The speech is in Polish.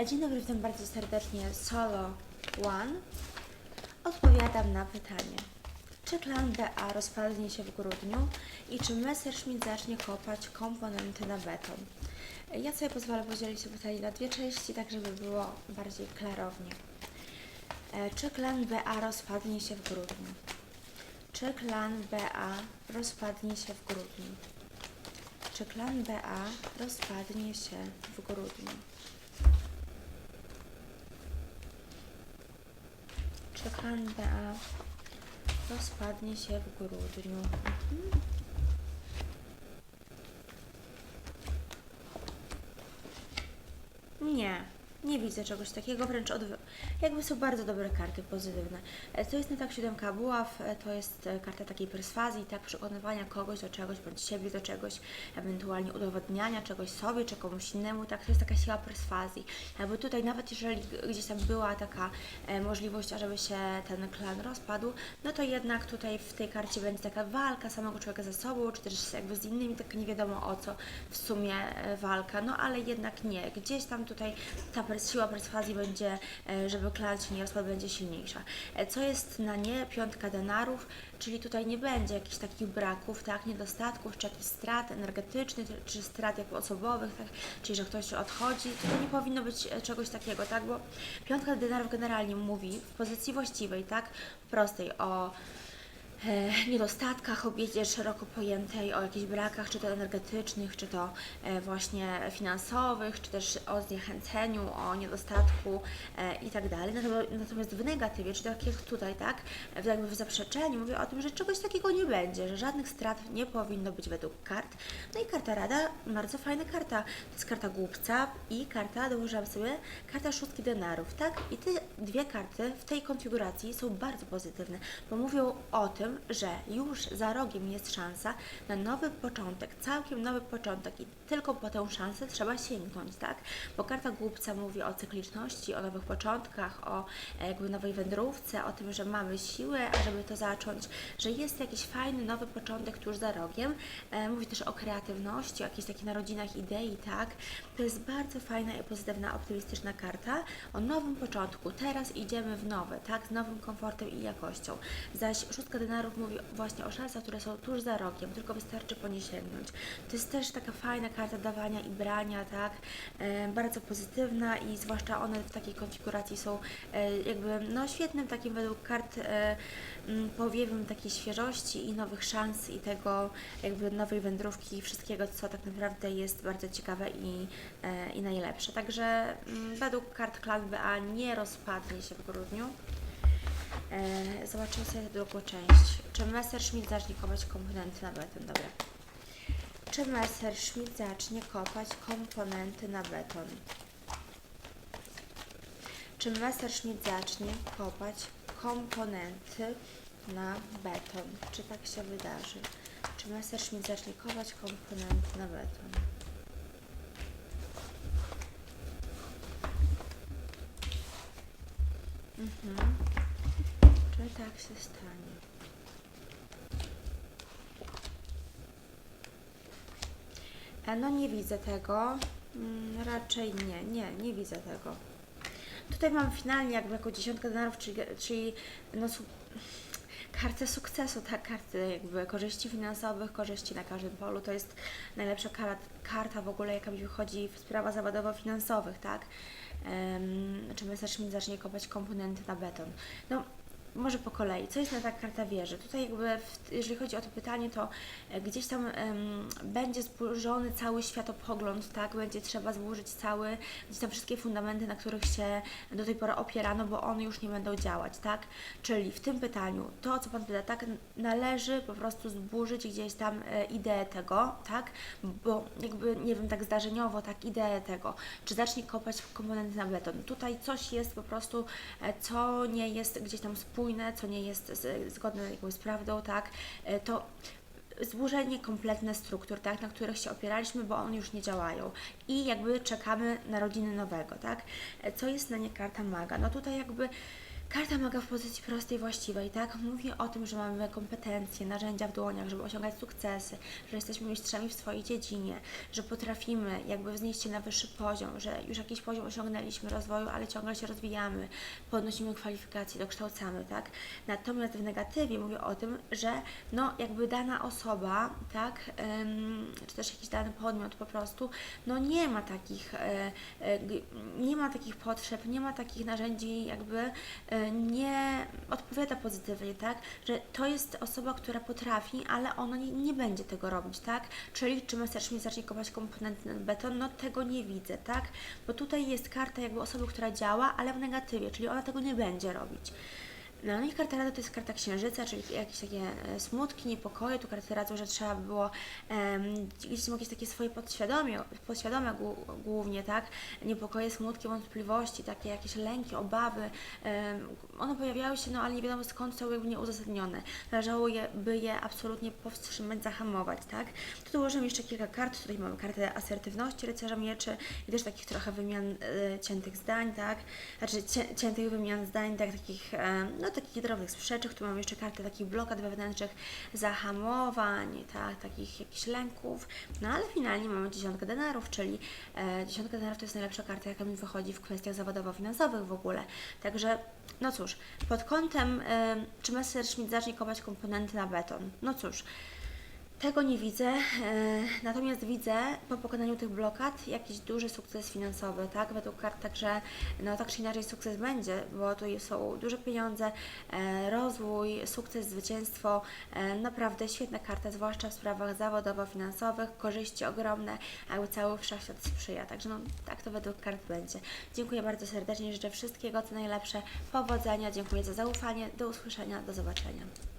E, Dzień dobry, witam bardzo serdecznie. Solo One. Odpowiadam na pytanie. Czy klan BA rozpadnie się w grudniu i czy Messerschmitt zacznie kopać komponenty na beton? Ja sobie pozwolę podzielić to pytanie na dwie części, tak żeby było bardziej klarownie. E, Czy klan BA rozpadnie się w grudniu? Czy klan BA rozpadnie się w grudniu? Czy klan BA rozpadnie się w grudniu? BA rozpadnie się w grudniu? Mhm. Nie, nie widzę czegoś takiego, wręcz odw- jakby są bardzo dobre karty pozytywne. E, To jest na tak siódemka buław, e, to jest e, karta takiej perswazji, tak, przekonywania kogoś do czegoś, bądź siebie do czegoś, ewentualnie udowodniania czegoś sobie, czy komuś innemu, tak, to jest taka siła perswazji. Jakby tutaj nawet jeżeli gdzieś tam była taka możliwość, ażeby się ten klan rozpadł, no to jednak tutaj w tej karcie będzie taka walka samego człowieka ze sobą, czy też jakby z innymi, tak nie wiadomo o co w sumie walka, no ale jednak nie. Gdzieś tam tutaj ta pers- siła perswazji będzie, e, żeby klan się nie rozpadł, będzie silniejsza. E, Co jest na nie? Piątka denarów, czyli tutaj nie będzie jakichś takich braków, tak, niedostatków, czy jakichś strat energetycznych, czy- strat jakby osobowych, tak, czyli że ktoś odchodzi, to nie powinno być e, czegoś takiego, tak, bo piątka denarów generalnie mówi w pozycji właściwej, tak, prostej o niedostatkach, o biedzie szeroko pojętej, o jakichś brakach, czy to energetycznych, czy to e, właśnie finansowych, czy też o zniechęceniu, o niedostatku e, i tak dalej. Natomiast- w negatywie, czy tak jak tutaj, tak, jakby w zaprzeczeniu, mówię o tym, że czegoś takiego nie będzie, że żadnych strat nie powinno być według kart. No i karta rada, bardzo fajna karta. To jest karta głupca i karta, dołożyłam sobie, karta szóstki denarów, tak? I te dwie karty w tej konfiguracji są bardzo pozytywne, bo mówią o tym, że już za rogiem jest szansa na nowy początek, całkiem nowy początek i tylko po tę szansę trzeba sięgnąć, tak? Bo karta głupca mówi o cykliczności, o nowych początkach, o e, jakby nowej wędrówce, o tym, że mamy siłę, ażeby to zacząć, że jest jakiś fajny, nowy początek tuż za rogiem. E, mówi też o kreatywności, o jakichś takich narodzinach idei, tak? To jest bardzo fajna i pozytywna, optymistyczna karta o nowym początku. Teraz idziemy w nowe, tak? Z nowym komfortem i jakością. Zaś szóstka denarów mówi właśnie o szansach, które są tuż za rogiem, tylko wystarczy po nie sięgnąć. To jest też taka fajna karta dawania i brania, tak? E, bardzo pozytywna i zwłaszcza one w takiej konfiguracji są e, jakby no świetnym takim według kart e, m, powiewem takiej świeżości i nowych szans i tego jakby nowej wędrówki i wszystkiego, co tak naprawdę jest bardzo ciekawe i, e, i najlepsze. Także mm, według kart klan BA nie rozpadnie się w grudniu. E, zobaczymy sobie drugą część. Czy Messerschmitt zacznie kopać komponenty na beton? Dobra. Czy Messerschmitt zacznie kopać komponenty na beton? Czy Messerschmitt zacznie kopać komponenty na beton? Czy tak się wydarzy? Czy Messerschmitt zacznie kopać komponenty na beton? Mhm. Czy tak się stanie? E, No nie widzę tego. Mm, Raczej nie, nie, nie widzę tego. Tutaj mam finalnie jakby jako dziesiątkę denarów, czyli, czyli no, su- kartę sukcesu, tak, karty jakby korzyści finansowych, korzyści na każdym polu. To jest najlepsza karta w ogóle, jaka mi wychodzi w sprawach zawodowo-finansowych, tak. Um, czy Messerschmitt zacznie kopać komponenty na beton. No, może po kolei. Co jest na tak karta wieży? Tutaj jakby, w, jeżeli chodzi o to pytanie, to e, gdzieś tam będzie zburzony cały światopogląd, tak? Będzie trzeba zburzyć cały, gdzieś tam wszystkie fundamenty, na których się do tej pory opierano, bo one już nie będą działać, tak? Czyli w tym pytaniu, to co Pan pyta, tak? Należy po prostu zburzyć gdzieś tam e, ideę tego, tak? Bo jakby, nie wiem, tak zdarzeniowo, tak, ideę tego, czy zacznie kopać komponenty na beton. Tutaj coś jest po prostu, e, co nie jest gdzieś tam co nie jest z, zgodne jakby z prawdą, tak? E, To zburzenie kompletne struktur, tak, na których się opieraliśmy, bo one już nie działają i jakby czekamy narodziny nowego, tak? E, Co jest na nie karta maga? No tutaj jakby Karta maga w pozycji prostej, właściwej, tak? Mówi o tym, że mamy kompetencje, narzędzia w dłoniach, żeby osiągać sukcesy, że jesteśmy mistrzami w swojej dziedzinie, że potrafimy jakby wznieść się na wyższy poziom, że już jakiś poziom osiągnęliśmy rozwoju, ale ciągle się rozwijamy, podnosimy kwalifikacje, dokształcamy, tak? Natomiast w negatywie mówię o tym, że no jakby dana osoba, tak, ym, czy też jakiś dany podmiot po prostu, no nie ma takich, e, e, nie ma takich potrzeb, nie ma takich narzędzi, jakby e, nie odpowiada pozytywnie, tak, że to jest osoba, która potrafi, ale ona nie, nie będzie tego robić, tak, czyli czy chcesz mi zacznie kopać komponenty beton, no tego nie widzę, tak, bo tutaj jest karta jakby osoby, która działa, ale w negatywie, czyli ona tego nie będzie robić. No i karta rady to jest karta księżyca, czyli jakieś takie e, smutki, niepokoje. Tu karty radzą, że trzeba by było em, gdzieś jakieś takie swoje podświadome, podświadome głównie, tak? Niepokoje, smutki, wątpliwości, takie jakieś lęki, obawy. em, one pojawiały się, no ale nie wiadomo skąd są jakby nieuzasadnione. Należało je, absolutnie powstrzymać, zahamować, tak? Tu dołożymy jeszcze kilka kart. Tutaj mamy kartę asertywności rycerza mieczy i też takich trochę wymian e, ciętych zdań, tak? Znaczy cię, ciętych wymian zdań, tak, takich, e, no takich drobnych sprzeczek. Tu mamy jeszcze kartę takich blokad wewnętrznych, zahamowań, tak, takich jakichś lęków. No ale finalnie mamy dziesiątkę denarów, czyli e, dziesiątka denarów to jest najlepsza karta, jaka mi wychodzi w kwestiach zawodowo-finansowych w ogóle. Także, no cóż, pod kątem, e, czy Messerschmitt zacznie kopać komponenty na beton? No cóż, tego nie widzę, e, natomiast widzę po pokonaniu tych blokad jakiś duży sukces finansowy, tak? Według kart także, no tak czy inaczej sukces będzie, bo tu są duże pieniądze, e, rozwój, sukces, zwycięstwo, e, naprawdę świetna karta, zwłaszcza w sprawach zawodowo-finansowych, korzyści ogromne, jakby cały wszechświat sprzyja, także no tak to według kart będzie. Dziękuję bardzo serdecznie, życzę wszystkiego co najlepsze, powodzenia, dziękuję za zaufanie, do usłyszenia, do zobaczenia.